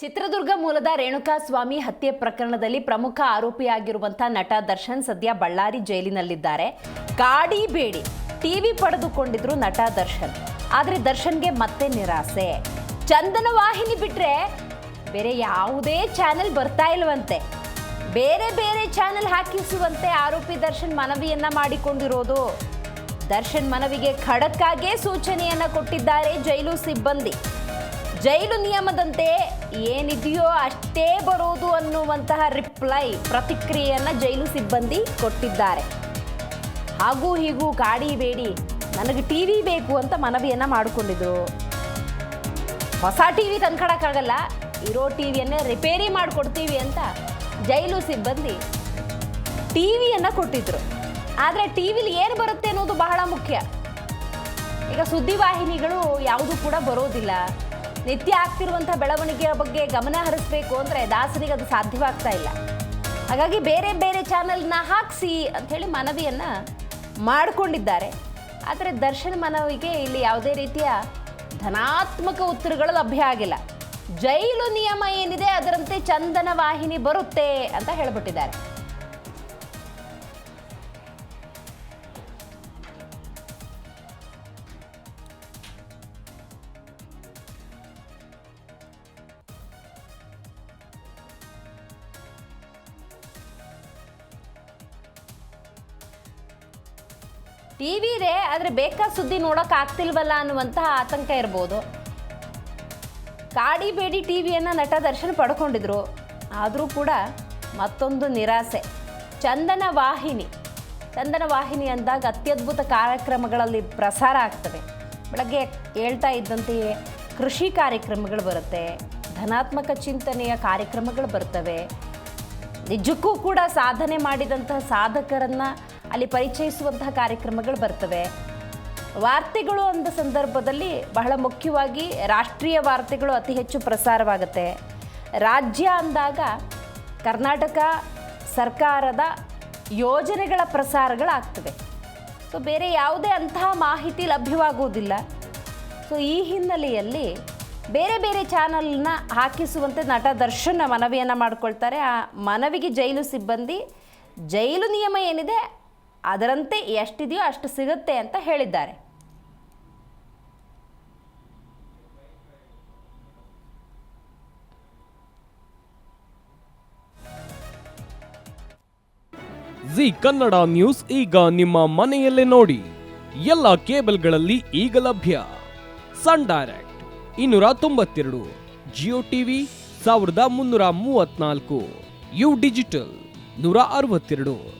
ಚಿತ್ರದುರ್ಗ ಮೂಲದ ರೇಣುಕಾ ಸ್ವಾಮಿ ಹತ್ಯೆ ಪ್ರಕರಣದಲ್ಲಿ ಪ್ರಮುಖ ಆರೋಪಿಯಾಗಿರುವಂತಹ ನಟ ದರ್ಶನ್ ಸದ್ಯ ಬಳ್ಳಾರಿ ಜೈಲಿನಲ್ಲಿದ್ದಾರೆ. ಗಾಡಿ ಬೇಡಿ ಟಿವಿ ಪಡೆದುಕೊಂಡಿದ್ರು ನಟ ದರ್ಶನ್. ಆದರೆ ದರ್ಶನ್ಗೆ ಮತ್ತೆ ನಿರಾಸೆ. ಚಂದನ ವಾಹಿನಿ ಬಿಟ್ರೆ ಬೇರೆ ಯಾವುದೇ ಚಾನೆಲ್ ಬರ್ತಾ ಇಲ್ವಂತೆ. ಬೇರೆ ಬೇರೆ ಚಾನೆಲ್ ಹಾಕಿಸುವಂತೆ ಆರೋಪಿ ದರ್ಶನ್ ಮನವಿಯನ್ನ ಮಾಡಿಕೊಂಡಿರೋದು. ದರ್ಶನ್ ಮನವಿಗೆ ಖಡಕ್ಕಾಗೇ ಸೂಚನೆಯನ್ನ ಕೊಟ್ಟಿದ್ದಾರೆ ಜೈಲು ಸಿಬ್ಬಂದಿ. ಜೈಲು ನಿಯಮದಂತೆ ಏನಿದೆಯೋ ಅಷ್ಟೇ ಬರೋದು ಅನ್ನುವಂತಹ ರಿಪ್ಲೈ ಪ್ರತಿಕ್ರಿಯೆಯನ್ನ ಜೈಲು ಸಿಬ್ಬಂದಿ ಕೊಟ್ಟಿದ್ದಾರೆ. ಹಾಗೂ ಹೀಗೂ ಕಾಡಿ ಬೇಡಿ, ನನಗೆ ಟಿ ವಿ ಬೇಕು ಅಂತ ಮನವಿಯನ್ನ ಮಾಡಿಕೊಂಡಿದ್ರು. ಹೊಸ ಟಿ ವಿ ಇರೋ ಟಿ ವಿಯನ್ನೇ ರಿಪೇರಿ ಮಾಡಿಕೊಡ್ತೀವಿ ಅಂತ ಜೈಲು ಸಿಬ್ಬಂದಿ ಟಿ ವಿಯನ್ನು ಕೊಟ್ಟಿದ್ರು. ಆದರೆ ಟಿ ವಿಲಿ ಏನು ಬರುತ್ತೆ ಅನ್ನೋದು ಬಹಳ ಮುಖ್ಯ. ಈಗ ಸುದ್ದಿವಾಹಿನಿಗಳು ಯಾವುದೂ ಕೂಡ ಬರೋದಿಲ್ಲ. ನಿತ್ಯ ಆಗ್ತಿರುವಂತಹ ಬೆಳವಣಿಗೆಯ ಬಗ್ಗೆ ಗಮನ ಹರಿಸ್ಬೇಕು ಅಂದರೆ ದಾಸರಿಗೆ ಅದು ಸಾಧ್ಯವಾಗ್ತಾ ಇಲ್ಲ. ಹಾಗಾಗಿ ಬೇರೆ ಬೇರೆ ಚಾನೆಲ್ನ ಹಾಕಿಸಿ ಹೇಳಿ ಮನವಿಯನ್ನು ಮಾಡಿಕೊಂಡಿದ್ದಾರೆ. ಆದರೆ ದರ್ಶನ್ ಮನವಿಗೆ ಇಲ್ಲಿ ಯಾವುದೇ ರೀತಿಯ ಧನಾತ್ಮಕ ಉತ್ತರಗಳು ಲಭ್ಯ ಆಗಿಲ್ಲ. ಜೈಲು ನಿಯಮ ಏನಿದೆ ಅದರಂತೆ ಚಂದನ ವಾಹಿನಿ ಬರುತ್ತೆ ಅಂತ ಹೇಳ್ಬಿಟ್ಟಿದ್ದಾರೆ. ಟಿವಿ ಇದೆ, ಆದರೆ ಬೇಕಾದ ಸುದ್ದಿ ನೋಡೋಕೆ ಆಗ್ತಿಲ್ವಲ್ಲ ಅನ್ನುವಂತಹ ಆತಂಕ ಇರ್ಬೋದು. ಕಾಡಿ ಬೇಡಿ ಟಿವಿಯನ್ನು ನಟ ದರ್ಶನ್ ಪಡ್ಕೊಂಡಿದ್ರು. ಆದರೂ ಕೂಡ ಮತ್ತೊಂದು ನಿರಾಸೆ. ಚಂದನ ವಾಹಿನಿ. ಚಂದನ ವಾಹಿನಿ ಅಂದಾಗ ಅತ್ಯದ್ಭುತ ಕಾರ್ಯಕ್ರಮಗಳಲ್ಲಿ ಪ್ರಸಾರ ಆಗ್ತವೆ. ಬೆಳಗ್ಗೆ ಹೇಳ್ತಾ ಇದ್ದಂತೆಯೇ ಕೃಷಿ ಕಾರ್ಯಕ್ರಮಗಳು ಬರುತ್ತೆ, ಧನಾತ್ಮಕ ಚಿಂತನೆಯ ಕಾರ್ಯಕ್ರಮಗಳು ಬರ್ತವೆ. ನಿಜಕ್ಕೂ ಕೂಡ ಸಾಧನೆ ಮಾಡಿದಂತಹ ಸಾಧಕರನ್ನ ಅಲ್ಲಿ ಪರಿಚಯಿಸುವಂತಹ ಕಾರ್ಯಕ್ರಮಗಳು ಬರ್ತವೆ. ವಾರ್ತೆಗಳು ಅಂದ ಸಂದರ್ಭದಲ್ಲಿ ಬಹಳ ಮುಖ್ಯವಾಗಿ ರಾಷ್ಟ್ರೀಯ ವಾರ್ತೆಗಳು ಅತಿ ಹೆಚ್ಚು ಪ್ರಸಾರವಾಗುತ್ತೆ. ರಾಜ್ಯ ಅಂದಾಗ ಕರ್ನಾಟಕ ಸರ್ಕಾರದ ಯೋಜನೆಗಳ ಪ್ರಸಾರಗಳಾಗ್ತವೆ. ಸೊ, ಬೇರೆ ಯಾವುದೇ ಅಂತಹ ಮಾಹಿತಿ ಲಭ್ಯವಾಗುವುದಿಲ್ಲ. ಸೊ, ಈ ಹಿನ್ನೆಲೆಯಲ್ಲಿ ಬೇರೆ ಬೇರೆ ಚಾನಲ್ನ ಹಾಕಿಸುವಂತೆ ನಟ ದರ್ಶನ ಮನವಿಯನ್ನು ಮಾಡಿಕೊಳ್ತಾರೆ. ಆ ಮನವಿಗೆ ಜೈಲು ಸಿಬ್ಬಂದಿ, ಜೈಲು ನಿಯಮ ಏನಿದೆ ಅದರಂತೆ ಎಷ್ಟಿದೆಯೋ ಅಷ್ಟು ಸಿಗುತ್ತೆ ಅಂತ ಹೇಳಿದ್ದಾರೆ. ಜಿ ಕನ್ನಡ ನ್ಯೂಸ್ ಈಗ ನಿಮ್ಮ ಮನೆಯಲ್ಲೇ ನೋಡಿ. ಎಲ್ಲ ಕೇಬಲ್ಗಳಲ್ಲಿ ಈಗ ಲಭ್ಯ. ಸನ್ ಡೈರೆಕ್ಟ್ ಇನ್ನೂರ ತೊಂಬತ್ತೆರಡು, ಜಿಯೋ ಟಿವಿ ಸಾವಿರದ ಮುನ್ನೂರ ಮೂವತ್ನಾಲ್ಕು ಯು ಡಿಜಿಟಲ್ ನೂರ ಅರವತ್ತೆರಡು.